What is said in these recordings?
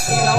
I'm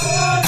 Thank you.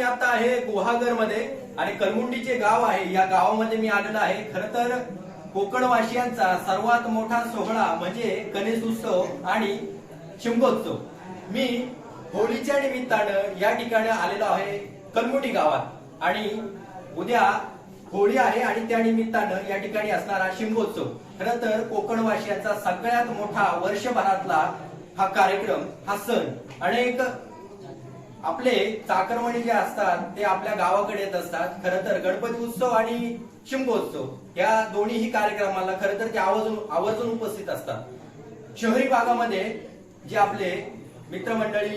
मी आता आहे गुहागरमध्ये आणि कलमुंडीचे गाव आहे. या गावामध्ये मी आलेलो आहे. खर तर कोकणवासियांचा सर्वात मोठा सोहळा म्हणजे गणेश उत्सव आणि शिमगोत्सव. मी होळीच्या निमित्तानं या ठिकाणी आलेलो आहे कलमुंडी गावात. आणि उद्या होळी आहे आणि त्या निमित्तानं या ठिकाणी असणारा शिमगोत्सव. खर तर कोकणवासियांचा सगळ्यात मोठा वर्षभरातला हा कार्यक्रम हा सण. अनेक आपले चाकरमणी जे असतात ते आपल्या गावाकडे येत असतात. खरं तर गणपती उत्सव आणि शिमगोत्सव या दोन्हीही कार्यक्रमाला खरं तर ते आवर्जून आवर्जून उपस्थित असतात. शहरी भागामध्ये जे आपले मित्रमंडळी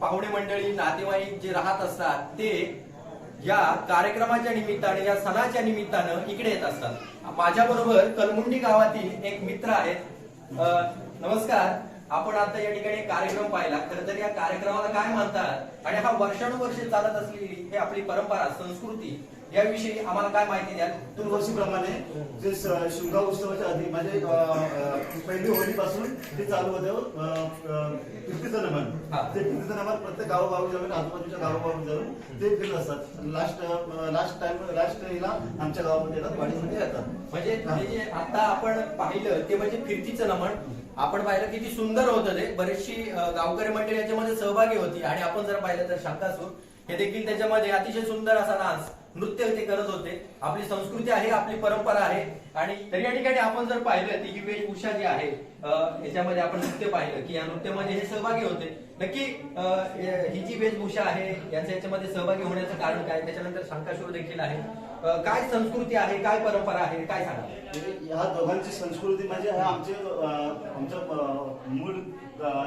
पाहुणे मंडळी नातेवाईक जे राहत असतात ते या कार्यक्रमाच्या निमित्ताने या सणाच्या निमित्तानं इकडे येत असतात. माझ्या बरोबर कलमुंडी गावातील एक मित्र आहेत. नमस्कार. आपण आता या ठिकाणी कार्यक्रम पाहिला. खरं तर या कार्यक्रमाला काय म्हणतात? आणि हा वर्षानुवर्षे चालत असलेली ही आपली परंपरा संस्कृती याविषयी आम्हाला काय माहिती द्याल? वर्षीप्रमाणे जे शिमगा उत्सवाच्या आधी म्हणजे पहिली होळीपासून ते चालू होतं कीर्तीचं नमन. ते कीर्तीचं नमन प्रत्येक गावोगावी जाऊन आजूबाजूच्या गावोगावी जाऊन ते फिरत असतात. लास्ट लास्ट टाइम लास्ट ला आमच्या गावामध्ये येतात वाडीमध्ये येतात. म्हणजे हे. जे आता आपण पाहिलं ते म्हणजे फिरतीचं नमन. आपण पाहिलं किती सुंदर होतं ते. बरेचशी गावकरी मंडळी याच्यामध्ये सहभागी होती. आणि आपण जर पाहिलं तर शाकासूर हे देखील त्याच्यामध्ये अतिशय सुंदर असा डान्स नृत्य ते करत होते. आपली संस्कृती आहे आपली परंपरा आहे. आणि तर या ठिकाणी आपण जर पाहिलं ती ही वेशभूषा जी आहे याच्यामध्ये आपण नृत्य पाहिलं की या नृत्यामध्ये हे सहभागी होते. नक्की ही जी वेशभूषा आहे याच्या याच्यामध्ये सहभागी होण्याचं कारण काय? त्याच्यानंतर शंकासूर देखील आहे. काय संस्कृती आहे? काय परंपरा आहे? काय सांगा? म्हणजे ह्या दोघांची संस्कृती म्हणजे हा आमचे आमचं मूळ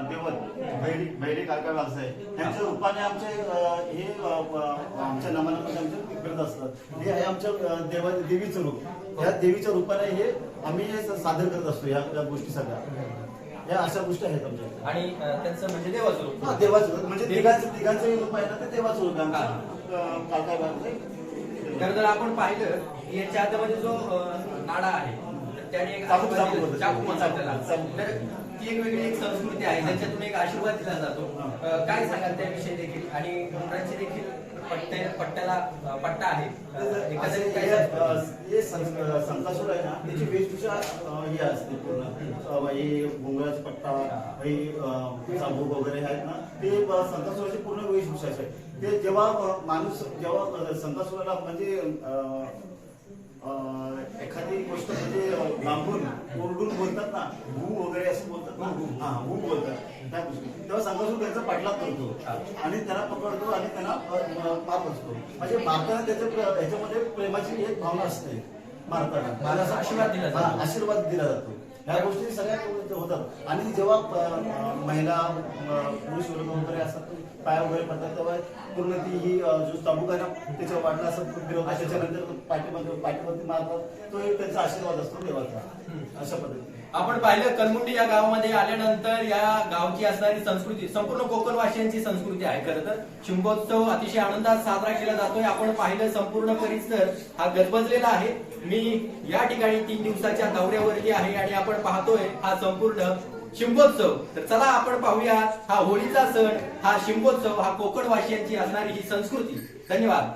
दैवत भैरी भैरी काका आहे त्यांच्या रूपाने आमचे हे आमच्या नामानामध्ये आमचे फिरत असतात हे आहे आमच्या देवा देवीचं रूप. ह्या देवीच्या रूपाने हे आम्ही हे सादर करत असतो या या गोष्टी सगळ्या. या अशा गोष्टी आहेत आमच्या आणि अ, त्यांचं म्हणजे देवाचं रूप. हा देवाचं. म्हणजे तिघांचं तिघांचं रूप आहे ना ते देवाचं रूप आहे आमचं अ, तर जर आपण पाहिलं की याच्या आतमध्ये जो अ, नाडा आहे तर त्याने एक चाकू- आशीर्वाद चाकू दिला. बोलतात. चाकू म्हणतात त्याला चाकू. तर ती एक वेगळी एक संस्कृती आहे त्याच्यातून एक आशीर्वाद दिला जातो अ, काय सांगाल त्याविषयी देखील आणि मुलांची देखील पट्ट्या पट्ट्याला पट्टा आहे? हे संतासूर आहे ना त्याची वेशभूषा ही असते पूर्ण. हे घुंगराचा पट्टा हे चाबूक वगैरे आहेत ना ते संतासुराची पूर्ण वेशभूषा असते ते जेव्हा माणूस जेव्हा संतासुराला म्हणजे एखादी गोष्ट म्हणजे लांबून ओरडून बोलतात ना भू वगैरे असं बोलतात ना. हा भू बोलतात. त्या गोष्टी. तेव्हा संतासूर त्यांचा पाठलाग करतो. आणि त्यांना पकडतो आणि त्यांना पाप असतो. म्हणजे भारताने त्याच्या ह्याच्यामध्ये प्रेमाची एक भावना असते. आशीर्वाद दिला जातो. हा, आशीर्वाद दिला जातो. ह्या गोष्टी सगळ्या होतात. आणि जेव्हा महिला पुरुष वर्ग वगैरे असतात पाय वगैरे पडतात तेव्हा पूर्ण ती ही जो चाबूक आहे ना त्याच्या वाटला असं त्याच्यानंतर पाठीमध्ये पाठीवरती मारतात. तो एक त्यांचा आशीर्वाद असतो देवाचा. अशा पद्धतीने. आपण पाहिलं कलमुंडी या गावामध्ये आल्यानंतर या गावची असणारी संस्कृती संपूर्ण कोकणवासियांची संस्कृती आहे खरं तर. शिमगोत्सव अतिशय आनंदात साजरा केला जातोय. आपण पाहिलं संपूर्ण परिसर हा गजबजलेला आहे. मी या ठिकाणी तीन दिवसाच्या दौऱ्यावरती आहे आणि आपण पाहतोय हा संपूर्ण शिंबोत्सव. तर चला आपण पाहूया हा होळीचा सण हा शिंबोत्सव हा कोकणवासियांची असणारी ही संस्कृती. धन्यवाद.